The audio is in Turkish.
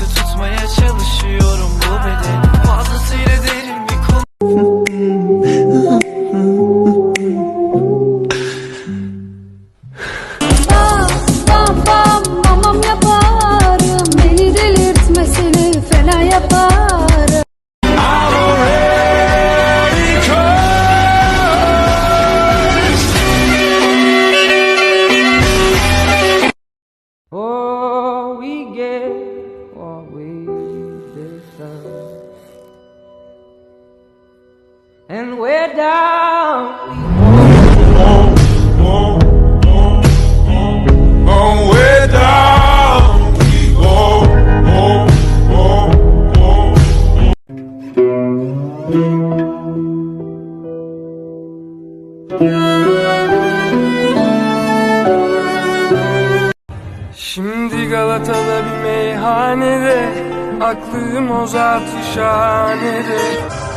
sıkı tutmaya çalışıyorum bu bedeni. Fazlasıyla derin bir konu. Bam bam Beni delirtme seni fena yaparım. Oh, we get and we're down. Şimdi Galata'da bir meyhanede Aklım o zat-ı şahanede